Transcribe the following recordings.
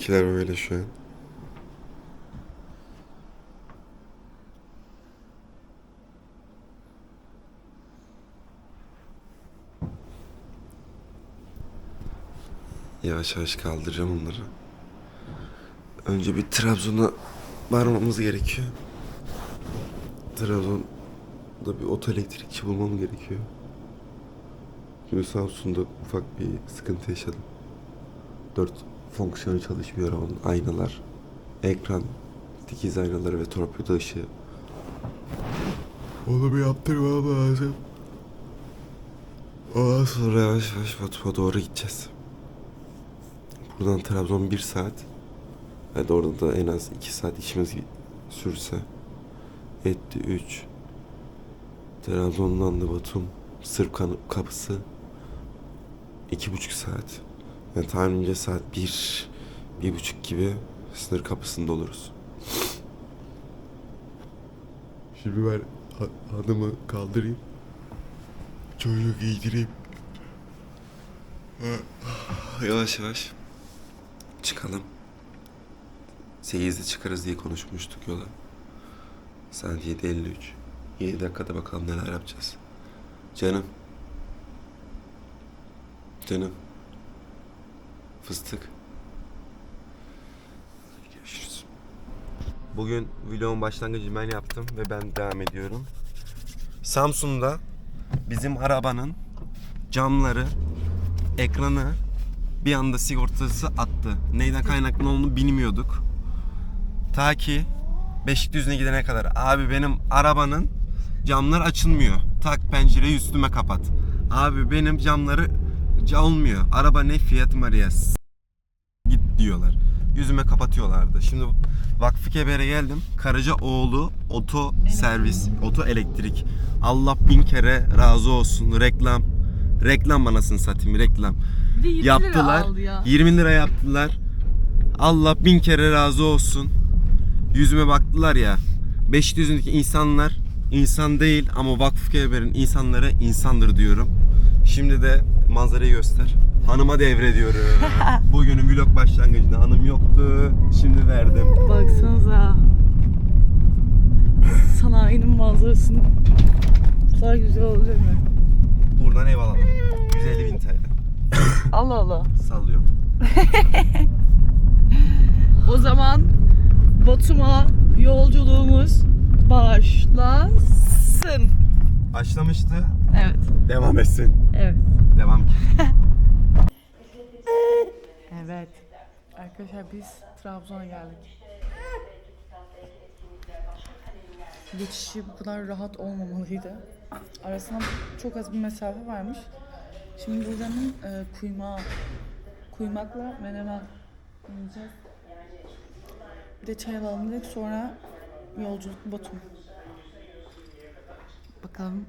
Bizimkiler böyle şu an. Yavaş yavaş kaldıracağım onları. Önce bir Trabzon'a varmamız gerekiyor. Trabzon'da bir oto elektrikçi bulmam gerekiyor. Şimdi Samsun'da ufak bir sıkıntı yaşadım. Dört fonksiyonu çalışmıyor arabanın. Aynalar, ekran, dikiz aynaları ve torpido ışığı. Onu bir yaptırmam lazım. Ondan sonra yavaş yavaş Batum'a doğru gideceğiz. Buradan Trabzon bir saat. Hadi orada da en az iki saat işimiz sürse. Etti üç. Trabzon'dan da Batum. Sırp kapısı. iki buçuk saat. Yani tahminimce saat bir, bir buçuk gibi sınır kapısında oluruz. Şimdi ben ha- hanımı kaldırayım. Çocuğu giydireyim. Yavaş yavaş çıkalım. 8'de çıkarız diye konuşmuştuk yola. Saat 7.53. 7 dakikada bakalım neler yapacağız. Canım. Canım. Fıstık. Görüşürüz. Bugün vlogun başlangıcını ben yaptım ve ben devam ediyorum. Samsun'da bizim arabanın camları, ekranı bir anda sigortası attı. Neyden kaynaklı olduğunu bilmiyorduk. Ta ki Beşikdüzü'ne gidene kadar. Abi benim arabanın camlar açılmıyor. Tak pencereyi üstüme kapat. Abi benim camları ca- olmuyor. Araba ne Fiat Maria diyorlar. Yüzüme kapatıyorlardı. Şimdi Vakfı Keber'e geldim. Karacaoğlu Oto Servis, Oto Elektrik. Allah bin kere razı olsun. Reklam. Reklam anasını satayım reklam. Bir de 20 lira Yaptılar. aldı ya. 20 lira yaptılar. Allah bin kere razı olsun. Yüzüme baktılar ya. Beşiktaş'ındaki insanlar insan değil ama Vakıf Keber'in insanları insandır diyorum. Şimdi de manzarayı göster. Hanıma devrediyorum. Bugünün vlog başlangıcında hanım yoktu. Şimdi verdim. Baksanıza. Sanayinin manzarasının bu kadar güzel olabilir mi? Buradan ev alalım. 150 bin TL. Allah Allah. Sallıyorum. O zaman Batum'a yolculuğumuz başlasın. Başlamıştı. Evet. Devam etsin. Evet. Devam ki. Evet. Arkadaşlar biz Trabzon'a geldik. Geçişi bu kadar rahat olmamalıydı. Arasında çok az bir mesafe varmış. Şimdi buranın e, kuyma, kuymakla menemen yiyeceğiz. Bir de çay alalım dedik. Sonra yolculuk Batum. Bakalım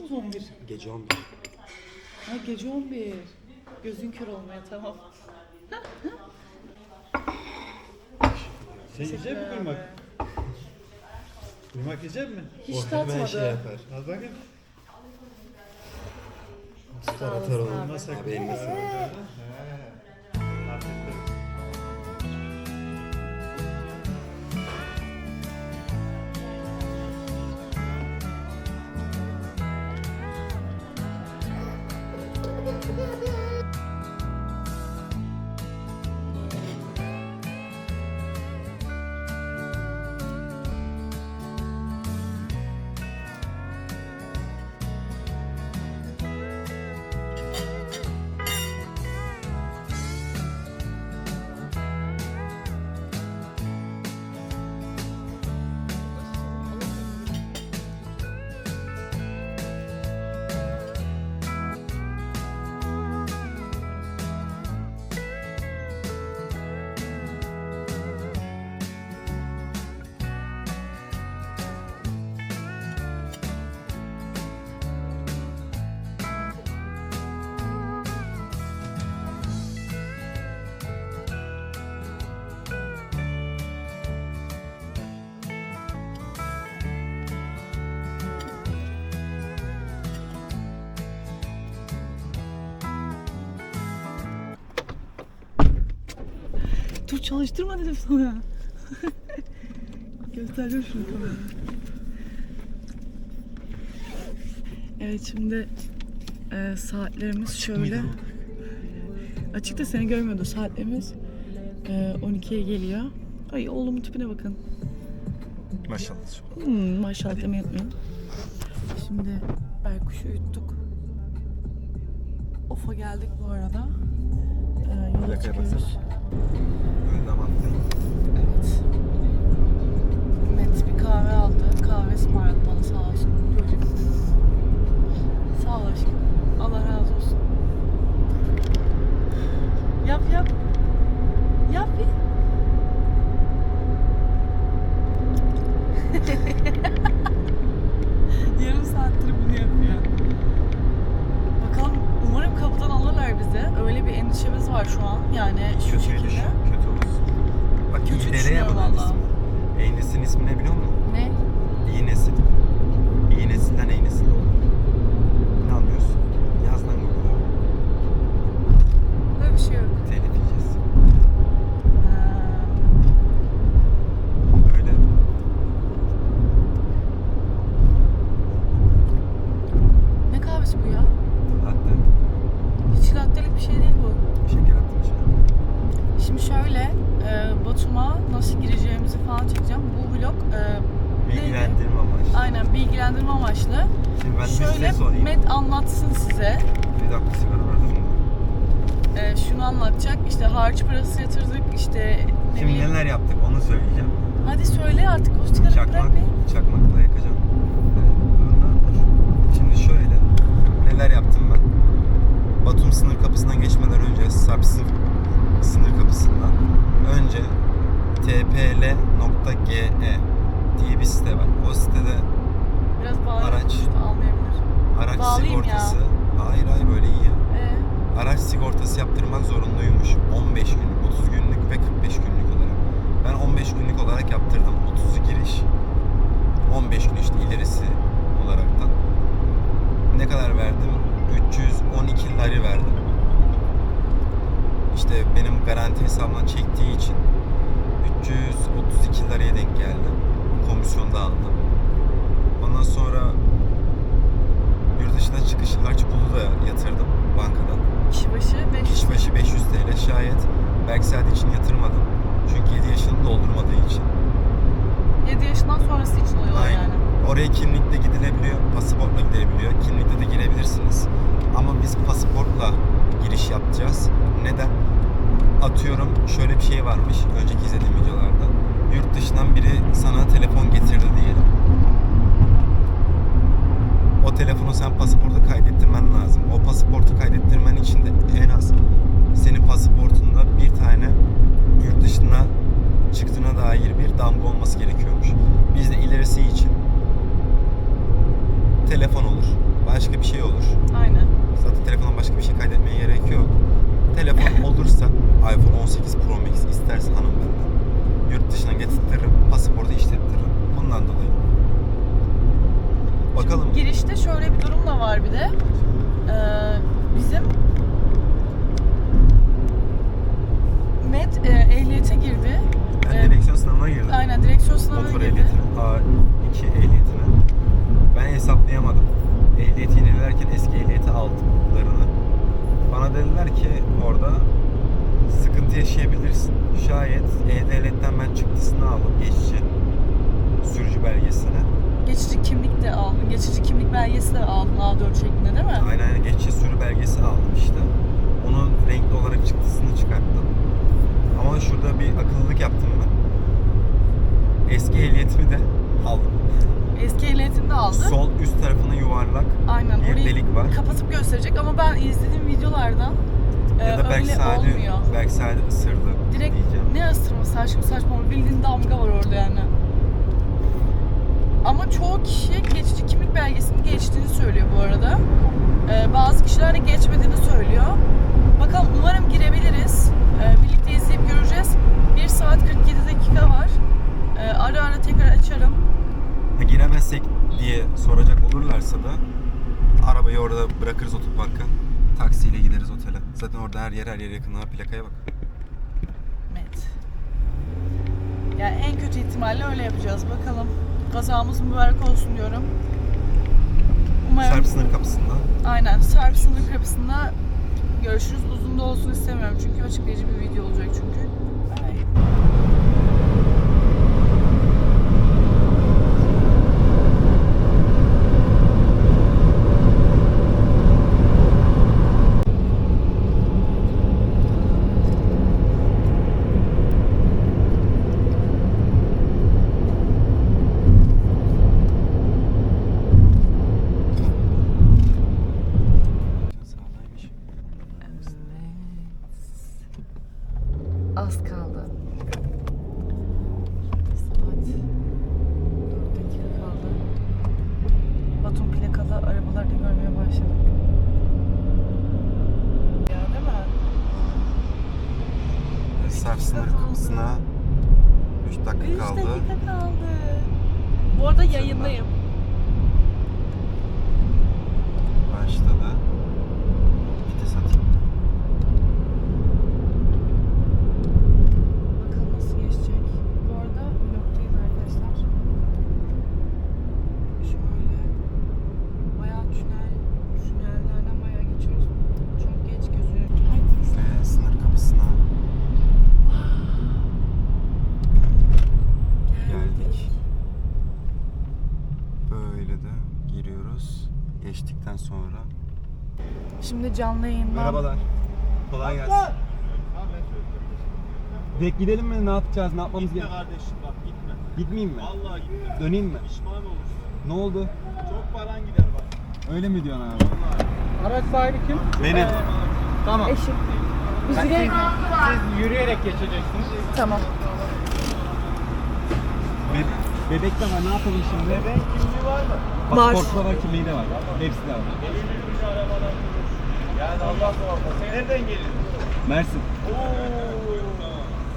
imkansız 11. Gece 11. Ha gece 11. Gözün kör olmaya tamam. Sen yiyecek mi kuymak? Kuymak yiyecek mi? Hiç tatmadı. Al bakayım. Sağ olasın abi. Olmaz Abi Dur çalıştırma dedim sana. Göstereceğim şunu kameraya. Evet şimdi e, saatlerimiz şöyle. Açıkta seni görmüyordu. Saatlerimiz e, 12'ye geliyor. Ay oğlumun tipine bakın. Maşallah. Hmm, maşallah demeyi unutmayın. Şimdi Berkuş'u uyuttuk. Of'a geldik bu arada. Ee, yola çıkıyoruz. Evet. Met bir kahve aldı. Kahve ısmarladı bana sağ olsun. Sağ ol aşkım. Allah razı olsun. Yap yap. Yap bir. Yarım saattir bunu yapıyor. Bakalım umarım kapıdan alırlar bizi. Öyle bir endişemiz var şu an. Yani şu Kötüye şekilde. düş. Kötü olursun. Bak Kötü iyi dereye düşünüyorum bunun valla. ismi. Eynesi'nin ismi ne biliyor musun? Ne? İyi nesil. İyi nesilden iyi nesil oldu. Ne anlıyorsun? Yaz lan Google'a. Böyle bir şey yok. Telif yiyeceğiz. Ha. Öyle. Ne kahvesi bu ya? Hatta Hiç lattelik bir şey değil bu. şeker attım içine. Şimdi şöyle e, Batum'a nasıl gireceğimizi falan çekeceğim. Bu vlog e, neydi? Bilgilendirme amaçlı. Aynen bilgilendirme amaçlı. Şimdi ben Şöyle size sorayım. Met anlatsın size. Bir dakika sigara versene. E, şunu anlatacak. İşte harç parası yatırdık. İşte ne Şimdi bileyim. neler yaptık onu söyleyeceğim. Hadi söyle artık o sigarayı Çakmak, bırak be. çakmakla yakacağım. Şimdi şöyle, neler yaptım ben? Batum sınır kapısından geçmeden önce Sarpsıv sınır kapısından önce tpl.ge diye bir site var. O sitede Biraz. Araç. araç Bağlayayım sigortası, hayır hayır böyle iyi ya. E, Araç sigortası yaptırmak zorunluymuş. 15 günlük, 30 günlük ve 45 günlük olarak. Ben 15 günlük olarak yaptırdım. 30'u giriş. 15 gün işte ilerisi olaraktan. Ne kadar verdim? 312 lari verdim. İşte benim garanti hesabımdan çektiği için 332 liraya denk geldi. Komisyon da aldım. Ondan sonra yurt dışına çıkış harç pulu da yatırdım bankadan. kişi başı 500. Kişi başı 500 TL şayet Berkside için yatırmadım. Çünkü 7 yaşını doldurmadığı için. 7 yaşından sonrası için oluyorlar Aynen. yani. Oraya kimlikle gidilebiliyor, pasaportla gidilebiliyor. Kimlikle de girebilirsiniz. Ama biz pasaportla giriş yapacağız. Neden? Atıyorum şöyle bir şey varmış önceki izlediğim videolarda. Yurt dışından biri sana telefon getirdi diyelim. O telefonu sen pasaporta kaydettirmen lazım. O pasaportu kaydettirmen için de en az senin pasaportunda bir tane yurt dışına çıktığına dair bir damga olması gerekiyormuş. Biz de ilerisi için telefon olur. Başka bir şey olur. Aynen. Zaten telefona başka bir şey kaydetmeye gerek yok. Telefon olursa iPhone 18 Pro Max isterse hanım benden. Yurt dışına getirtirim, pasaportu işlettiririm. Bundan dolayı. Bakalım. Girişte şöyle bir durum da var bir de. Ee, bizim Met e, ehliyete girdi. Ben Ee, direksiyon sınavına girdim. Aynen direksiyon sınavına Motor girdi. ehliyetine, A2 ehliyetine. Ben hesaplayamadım. Ehliyeti yenilerken eski ehliyeti aldıklarını. Bana dediler ki orada sıkıntı yaşayabilirsin. Şayet E-Devlet'ten ben çıktısını aldım geçici sürücü belgesini. Geçici kimlik de aldın. Geçici kimlik belgesi de aldın A4 şeklinde değil mi? Aynen aynen geçici sürü belgesi aldım işte. Onun renkli olarak çıktısını çıkarttım. Ama şurada bir akıllılık yaptım ben. Eski ehliyetimi de aldım. Eski ehliyetini de aldın. Sol üst tarafına yuvarlak Aynen bir orayı delik var. kapatıp gösterecek ama ben izlediğim videolardan ya da belki öyle sadece olmuyor. sadece ısırdı Direkt diyeceğim. ne ısırması aşkım saçma bildiğin damga var orada yani. Ama çoğu kişi geçici kimlik belgesini geçtiğini söylüyor bu arada. Ee, bazı kişiler de geçmediğini söylüyor. Bakalım umarım girebiliriz. Ee, birlikte izleyip göreceğiz. 1 saat 47 dakika var. Ee, ara ara tekrar açarım. Ha, giremezsek diye soracak olurlarsa da arabayı orada bırakırız otoparka. Taksiyle gideriz otele. Zaten orada her yer her yer yakın. Ha plakaya bak. Evet. Yani en kötü ihtimalle öyle yapacağız. Bakalım. Kazamız mübarek olsun diyorum. Umarım Serp sınır kapısında. aynen Sarp sınır kapısında görüşürüz. Uzun da olsun istemiyorum çünkü açıklayıcı bir video olacak çünkü. Ay. Sağdaymış. Az kaldı. Saat 4 dakika kaldı. Batum plakalı arabaları da görmeye başladık. Ya değil mi? Serp sınır kapısına 3 dakika 3 kaldı. dakika kaldı. Bu arada yayındayım. Başladı. Vites atayım. Bakalım nasıl geçecek. Bu arada vlogdayız arkadaşlar. Şöyle bayağı tünel, tünellerden bayağı geçiyoruz. Çok geç gözüküyor. Ve sınır kapısına geldik. Böyle de giriyoruz. Geçtikten sonra. Şimdi canlı yayından Merhabalar. Kolay gelsin. Direkt gidelim mi? Ne yapacağız? Ne yapmamız Gitme gerekiyor? kardeşim bak gitme. Gitmeyeyim mi? Vallahi gitme. Döneyim mi? Pişman olursun. Ne oldu? Çok paran gider bak. Öyle mi diyorsun abi? Araç sahibi kim? Benim. Tamam. eşim. Biz direkt... Siz yürüyerek geçeceksiniz. Tamam. Be- bebek de var. Ne yapalım şimdi? Bebeğin kimliği var mı? Pasaportu da var, kimliği de var. Hepsi de var. Yani Allah muhafaza. Sen nereden geliyorsun? Mersin.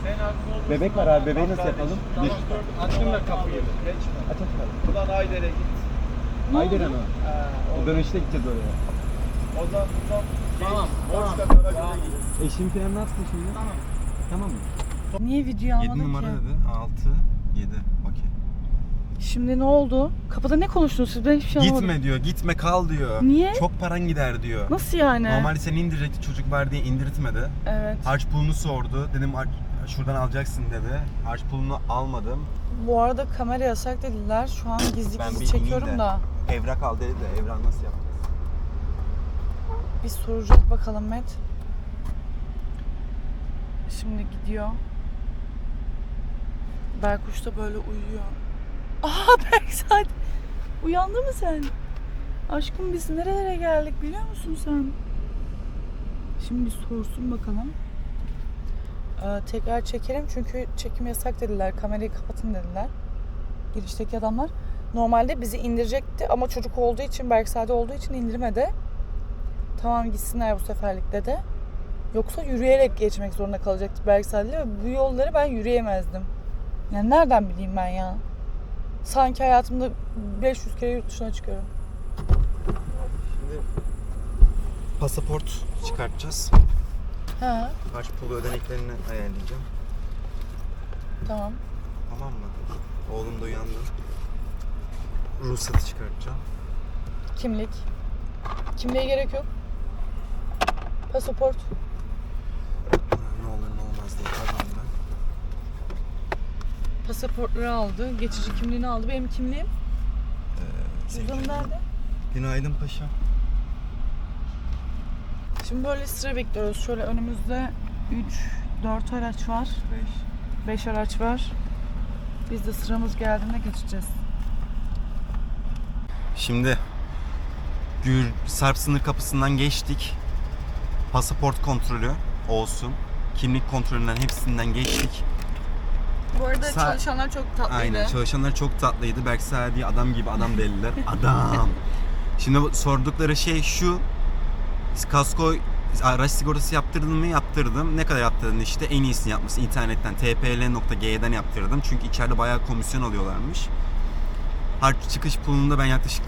Sen haklı olursun. Bebek var abi. Bebeği nasıl yapalım? Tamam dur. Açtım da kapıyı. Geç. Aç aç aç. Buradan Ayder'e git. Aydere mi? Ha, O dönüşte gideceğiz oraya. Oradan buradan. Tamam. Boşta Karagöl'e git. Eşim falan ne yapsın şimdi? Tamam. Tamam mı? Niye video 7 almadın numara ki? dedi. 6, 7. Şimdi ne oldu? Kapıda ne konuştunuz siz? Ben hiçbir şey anlamadım. Gitme diyor. Gitme kal diyor. Niye? Çok paran gider diyor. Nasıl yani? Normalde seni indirecekti çocuk var diye indirtmedi. Evet. Harç pulunu sordu. Dedim "Harç- şuradan alacaksın dedi. Harç pulunu almadım. Bu arada kamera yasak dediler. Şu an gizli Ben gizli çekiyorum de. da. Evrak al dedi de evrak nasıl yapacağız? Bir soracak bakalım Met. Şimdi gidiyor. Berkuş da böyle uyuyor. Aa Berksaat. Uyandı mı sen? Aşkım biz nerelere geldik biliyor musun sen? Şimdi bir sorsun bakalım. Ee, tekrar çekelim çünkü çekim yasak dediler. Kamerayı kapatın dediler. Girişteki adamlar. Normalde bizi indirecekti ama çocuk olduğu için, Berksade olduğu için indirmedi. Tamam gitsinler bu seferlik dedi. Yoksa yürüyerek geçmek zorunda kalacaktı Berksade'yle ve bu yolları ben yürüyemezdim. Yani nereden bileyim ben ya? Sanki hayatımda 500 kere yurt dışına çıkıyorum. Şimdi pasaport çıkartacağız. Ha, Harç pulu ödeneklerini ayarlayacağım. tamam. Tamam mı? Oğlum da uyandı. Ruhsatı çıkartacağım. Kimlik. Kimliğe gerek yok. Pasaport. Pasaportları aldı. Geçici kimliğini aldı. Benim kimliğim. Cüzdanım nerede? Günaydın paşa. Şimdi böyle sıra bekliyoruz. Şöyle önümüzde 3, 4 araç var. 5 araç var. Biz de sıramız geldiğinde geçeceğiz. Şimdi Gür Sarp sınır kapısından geçtik. Pasaport kontrolü olsun. Kimlik kontrolünden hepsinden geçtik. Bu arada Sa- çalışanlar çok tatlıydı. Aynen. Çalışanlar çok tatlıydı. Belki Sadi adam gibi adam belliler. Adam. Şimdi bu sordukları şey şu. Kasko araç sigortası yaptırdın mı? Yaptırdım. Ne kadar yaptırdın? İşte en iyisini yapmışsın. İnternetten tpl.g'den yaptırdım. Çünkü içeride bayağı komisyon alıyorlarmış. Harç çıkış pulunu da ben yaklaşık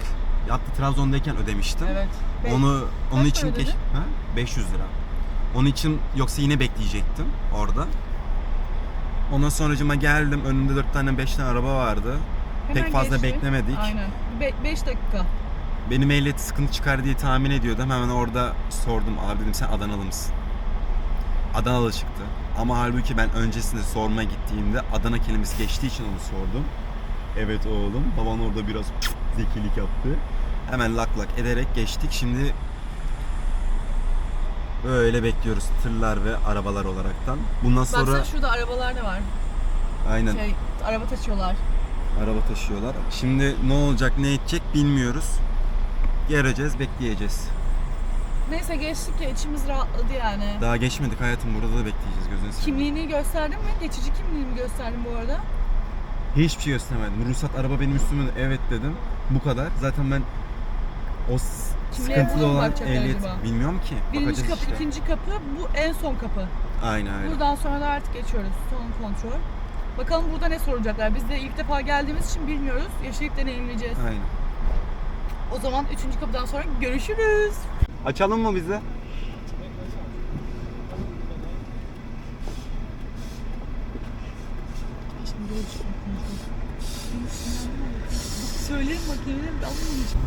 hatta Trabzon'dayken ödemiştim. Evet. Be- Onu onun Kaç için para ödedin? ha? 500 lira. Onun için yoksa yine bekleyecektim orada. Ondan sonracıma geldim. Önümde 4 tane 5 tane araba vardı. Hemen Pek fazla geçti. beklemedik. Aynen. 5 dakika. Benim ehliyeti sıkıntı çıkar diye tahmin ediyordum. Hemen orada sordum. Abi dedim sen Adanalı mısın? Adanalı çıktı. Ama halbuki ben öncesinde sormaya gittiğimde Adana kelimesi geçtiği için onu sordum. Evet oğlum. Baban orada biraz zekilik yaptı. Hemen lak lak ederek geçtik. Şimdi böyle bekliyoruz tırlar ve arabalar olaraktan. Bundan sonra Baksana şurada arabalar da var. aynen Şey, araba taşıyorlar. araba taşıyorlar. Şimdi ne olacak ne edecek bilmiyoruz. Göreceğiz, bekleyeceğiz. Neyse geçtik ya içimiz rahatladı yani. Daha geçmedik hayatım burada da bekleyeceğiz gözünü seveyim. Kimliğini gösterdin mi? Geçici kimliğimi gösterdim bu arada. Hiçbir şey göstermedim. Ruhsat araba benim üstüme evet dedim. Bu kadar. Zaten ben o Kimliğe sıkıntılı buna mı olan bakacaklar ehliyet acaba? bilmiyorum ki. Birinci Bakacağız kapı, işte. ikinci kapı, bu en son kapı. Aynen öyle. Buradan sonra da artık geçiyoruz. Son kontrol. Bakalım burada ne soracaklar. Biz de ilk defa geldiğimiz için bilmiyoruz. Yaşayıp deneyimleyeceğiz. Aynen. O zaman üçüncü kapıdan sonra görüşürüz. Açalım mı bize? Şimdi görüşürüz. Söylerim bak yemin ederim ben anlamayacağım.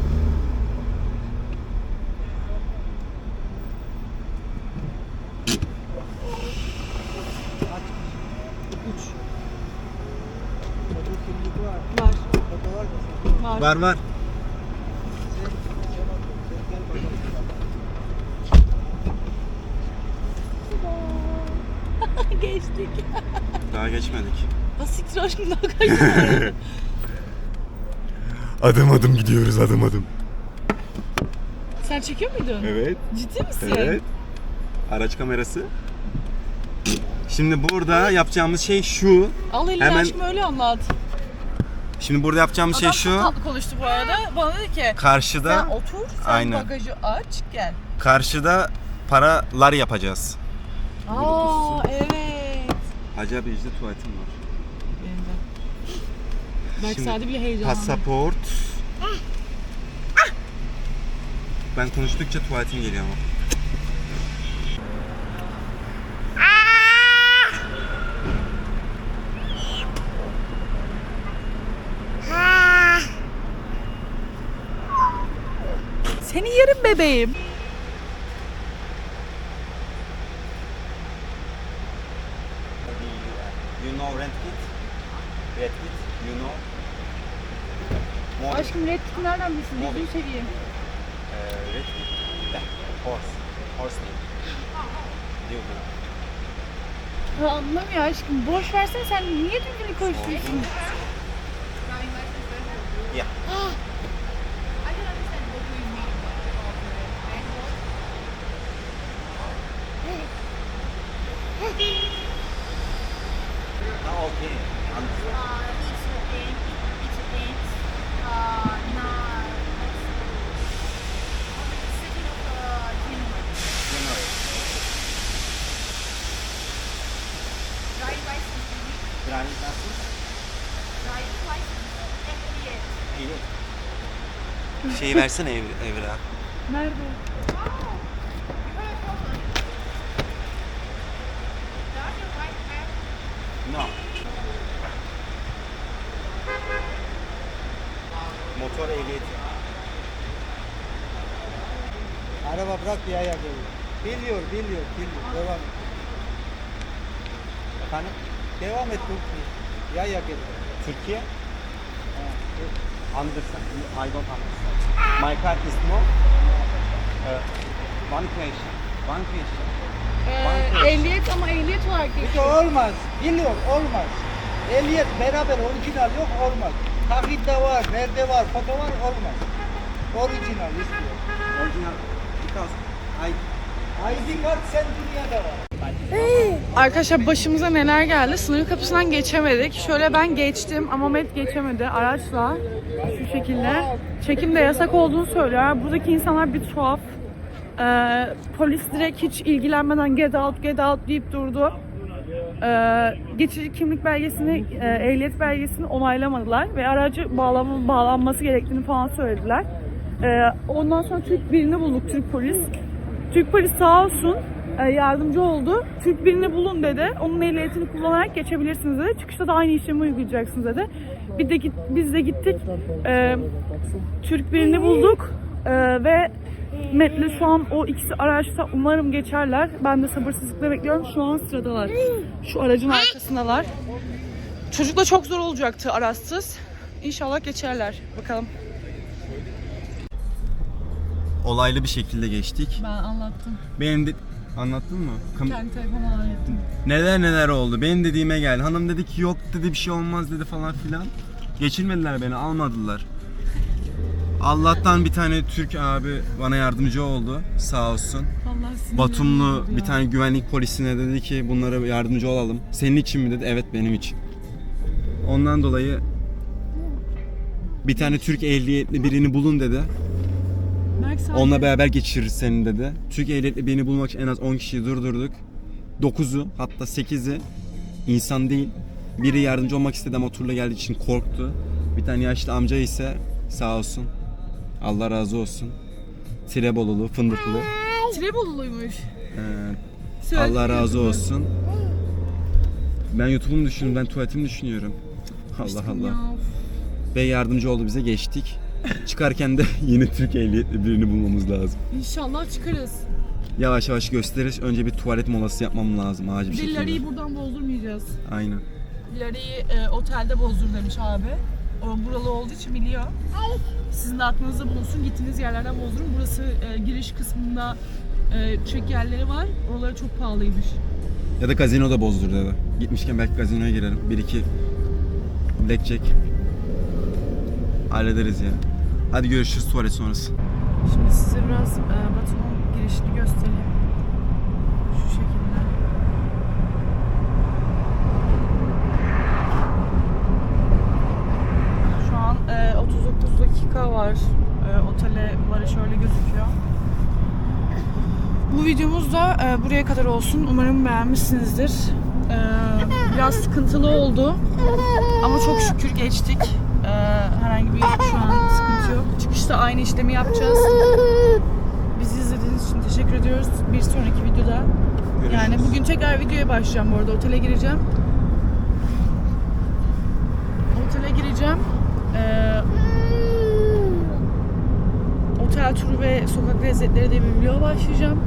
Üç. Var. Var. Var var. Geçtik. Daha geçmedik. Asiktir aşkım daha Adım adım gidiyoruz adım adım. Sen çekiyor muydun? Evet. Ciddi misin? Evet. Araç kamerası. Şimdi burada yapacağımız şey şu. Al elini Hemen- aşkım öyle anlat. Şimdi burada yapacağımız şey Adam çok şu. tatlı konuştu bu arada. Bana dedi ki Karşıda sen otur, sen Aynen. bagajı aç, gel. karşıda paralar yapacağız. Aa evet. Acayip işte tuvaletim var. Benim de. Belki Şimdi Sade bile heyecanlı. Pasaport. Ben konuştukça tuvaletim geliyor ama. Seni yerim bebeğim. You know rent kit? Rent kit, you know? More, Aşkım red kit nereden bilsin? Mobil. Gözünü seveyim. uh, rent kit. Horse. Horse name. Diyor bu. Anlamıyor aşkım. Boş versene sen niye düzgün konuşuyorsun? Şeyi versene ev, evra. Nerede? No. Motor ehliyeti. Araba bırak yaya geliyor. Biliyor, biliyor, biliyor. Devam et. Efendim? Devam et Türkiye. Yaya geliyor. Türkiye? Ha, dur. Understand. I don't understand. My car is no. Uh, one question. One question. Ee, ehliyet ama ehliyet olarak de geçiyor. olmaz. Biliyor, olmaz. Ehliyet beraber orijinal yok, olmaz. Takitte var, nerede var, foto var, olmaz. Orijinal istiyor. Original. Because I ID kart sen dünyada var. Arkadaşlar başımıza neler geldi. Sınır kapısından geçemedik. Şöyle ben geçtim ama Met geçemedi araçla. Şu şekilde. Çekim de yasak olduğunu söylüyor. Buradaki insanlar bir tuhaf. Ee, polis direkt hiç ilgilenmeden get out get out deyip durdu. Ee, geçici kimlik belgesini, e, ehliyet belgesini onaylamadılar ve aracı bağlama, bağlanması gerektiğini falan söylediler. Ee, ondan sonra Türk birini bulduk, Türk polis. Türk polis sağ olsun yardımcı oldu. Türk birini bulun dedi. Onun ehliyetini kullanarak geçebilirsiniz dedi. Çıkışta da aynı işlemi uygulayacaksınız dedi. Bir de git, biz de gittik. E, Türk birini bulduk. E, ve Met'le şu an o ikisi araçta umarım geçerler. Ben de sabırsızlıkla bekliyorum. Şu an sıradalar. Şu aracın arkasındalar. Çocukla çok zor olacaktı araçsız. İnşallah geçerler. Bakalım. Olaylı bir şekilde geçtik. Ben anlattım. Benim de... Anlattın mı? Kam- Kendi telefonumdan anlattım. Neler neler oldu. Benim dediğime gel. Hanım dedi ki yok dedi bir şey olmaz dedi falan filan. Geçirmediler beni almadılar. Allah'tan bir tane Türk abi bana yardımcı oldu. Sağ olsun. Allah sinirlerim Batumlu bozuldu bir ya. tane güvenlik polisine dedi ki bunlara yardımcı olalım. Senin için mi dedi? Evet benim için. Ondan dolayı bir tane Türk ehliyetli birini bulun dedi. Onunla beraber geçiririz seni dedi. Türk ehliyetli birini bulmak için en az 10 kişiyi durdurduk. 9'u hatta 8'i insan değil. Biri yardımcı olmak istedi ama turla geldiği için korktu. Bir tane yaşlı amca ise sağ olsun. Allah razı olsun. Tirebolulu, fındıklı. Tireboluluymuş. Ee. Allah razı olsun. Ben YouTube'umu düşünüyorum, ben tuvaletimi düşünüyorum. Allah Allah. Ve yardımcı oldu bize geçtik. Çıkarken de yine Türk ehliyetli birini bulmamız lazım. İnşallah çıkarız. Yavaş yavaş gösterir. Önce bir tuvalet molası yapmam lazım acil bir şekilde. Dilleri'yi buradan bozdurmayacağız. Aynen. Dilleri'yi e, otelde bozdur demiş abi. O buralı olduğu için biliyor. Sizin de aklınızda bulunsun. Gittiğiniz yerlerden bozdurun. Burası e, giriş kısmında e, çek yerleri var. Oraları çok pahalıymış. Ya da gazinoda bozdur dedi. Gitmişken belki gazinoya girelim. Bir iki blackjack hallederiz ya. Hadi görüşürüz tuvalet sonrası. Şimdi size biraz e, Batum'un girişini göstereyim. Şu şekilde. Şu an e, 39 dakika var. E, otele varış öyle gözüküyor. Bu videomuz da e, buraya kadar olsun. Umarım beğenmişsinizdir. E, biraz sıkıntılı oldu. Ama çok şükür geçtik. E, herhangi bir şu an sıkıntı. Çıkışta aynı işlemi yapacağız. Bizi izlediğiniz için teşekkür ediyoruz. Bir sonraki videoda yani bugün tekrar videoya başlayacağım bu arada. Otele gireceğim. Otele gireceğim. Ee, otel turu ve sokak lezzetleri diye bir vlog başlayacağım.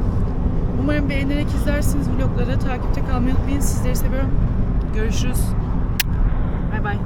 Umarım beğenerek izlersiniz vlogları. Takipte kalmayı unutmayın. Sizleri seviyorum. Görüşürüz. Bay bay.